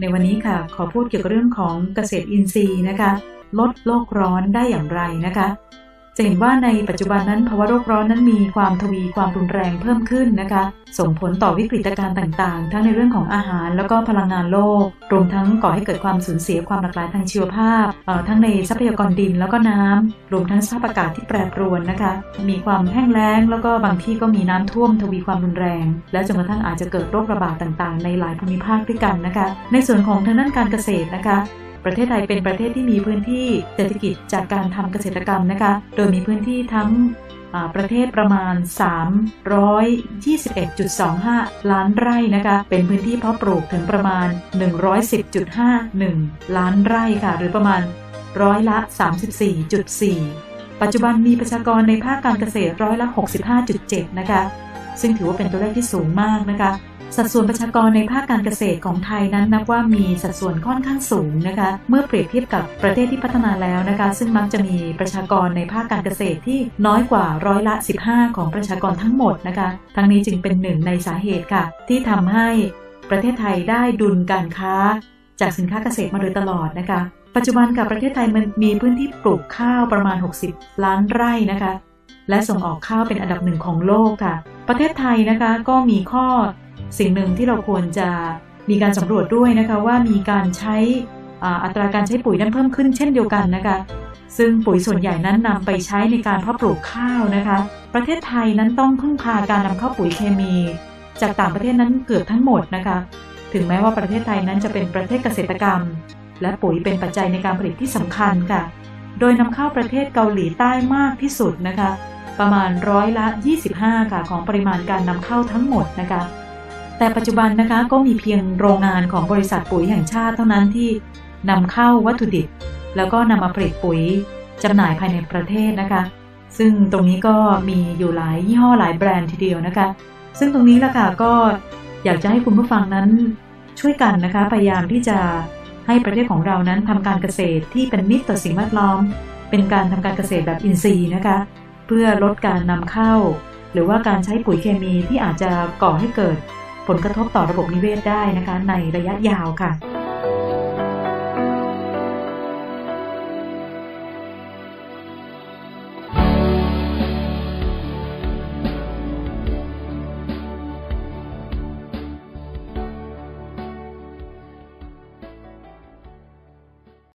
ในวันนี้ค่ะ ขอพูดเกี่ยวกับเรื่องของเกษตรอินทรีย์นะคะ ลดโลกร้อนได้อย่างไรนะคะ จะเห็นว่าในปัจจุบันนั้นภาวะโลกร้อนนั้นมีความทวีความรุนแรงเพิ่มขึ้นนะคะ ส่งผลต่อวิกฤตการณ์ต่างๆ ทั้งในเรื่องของอาหารแล้วก็พลังงานโลก รวมทั้งก่อให้เกิดความสูญเสียความหลากหลายทางชีวภาพเอ่อทั้งในทรัพยากรดินแล้วก็น้ำรวมทั้งสภาพอากาศที่แปรปรวนนะคะ มีความแห้งแล้ง แล้วก็บางที่ก็มีน้ำท่วมทวีความรุนแรง และจนกระทั่งอาจจะเกิดโรคระบาดต่างๆ ในหลายภูมิภาคด้วยกันนะคะ ในส่วนของทางด้านการเกษตรนะคะ ประเทศไทยเป็นประเทศที่มีพื้นที่เศรษฐกิจจากการทำเกษตรกรรมนะคะ โดยมีพื้นที่ทั้งประเทศประมาณ 321.25 ล้านไร่นะคะ เป็นพื้นที่เพาะปลูกถึงประมาณ 110.51 ล้านไร่ค่ะ หรือประมาณร้อยละ 34.4 ปัจจุบันมีประชากรในภาคการเกษตรร้อยละ 65.7 นะคะ ซึ่งถือว่าเป็นตัวเลขที่สูงมากนะคะ สัดส่วนประชากรในภาคการเกษตรของไทยนั้นนับว่ามีสัดส่วนค่อนข้างสูงนะคะ เมื่อเปรียบเทียบกับประเทศที่พัฒนาแล้วนะคะ ซึ่งมักจะมีประชากรในภาคการเกษตรที่น้อยกว่าร้อยละ 15 ของประชากรทั้งหมดนะคะ ทั้งนี้จึงเป็นหนึ่งในสาเหตุค่ะ ที่ทำให้ประเทศไทยได้ดุลการค้า จากสินค้าเกษตรมาโดยตลอดนะคะ ปัจจุบันกับประเทศไทยมันมีพื้นที่ปลูกข้าวประมาณ 60 ล้านไร่นะคะ และส่งออกข้าวเป็นอันดับหนึ่งของโลกค่ะ ประเทศไทยนะคะก็มีข้อสิ่งหนึ่งที่เราควรจะมีการสำรวจด้วยนะคะว่ามีการใช้อัตราการใช้ปุ๋ยนั้นเพิ่มขึ้นเช่นเดียวกันนะคะซึ่งปุ๋ยส่วนใหญ่นั้นนำไปใช้ในการเพาะปลูกข้าวนะคะ ประเทศไทยนั้นต้องพึ่งพาการนำเข้าปุ๋ยเคมี จากต่างประเทศนั้นเกือบทั้งหมดนะคะ ถึงแม้ว่าประเทศไทยนั้นจะเป็นประเทศเกษตรกรรม และปุ๋ยเป็นปัจจัยในการผลิตที่สำคัญค่ะ โดยนำเข้าประเทศเกาหลีใต้มากที่สุดนะคะ ประมาณร้อยละ 25 ค่ะของปริมาณการนำเข้าทั้งหมดนะคะ แต่ปัจจุบันนะคะก็มีเพียงโรงงานของบริษัทปุ๋ยแห่งชาติเท่านั้นที่นำเข้าวัตถุดิบ แล้วก็นำมาผลิตปุ๋ยจำหน่ายภายในประเทศนะคะ ซึ่งตรงนี้ก็มีอยู่หลายยี่ห้อหลายแบรนด์ทีเดียวนะคะ ซึ่งตรงนี้ละค่ะก็อยากจะให้คุณผู้ฟังนั้นช่วยกันนะคะพยายามที่จะ ให้ประเทศของเรานั้นทำการเกษตรที่เป็นมิตรต่อสิ่งแวดล้อม เป็นการทำการเกษตรแบบอินทรีย์นะคะ เพื่อลดการนำเข้า หรือว่าการใช้ปุ๋ยเคมีที่อาจจะก่อให้เกิดผลกระทบต่อระบบนิเวศได้นะคะ ในระยะยาวค่ะ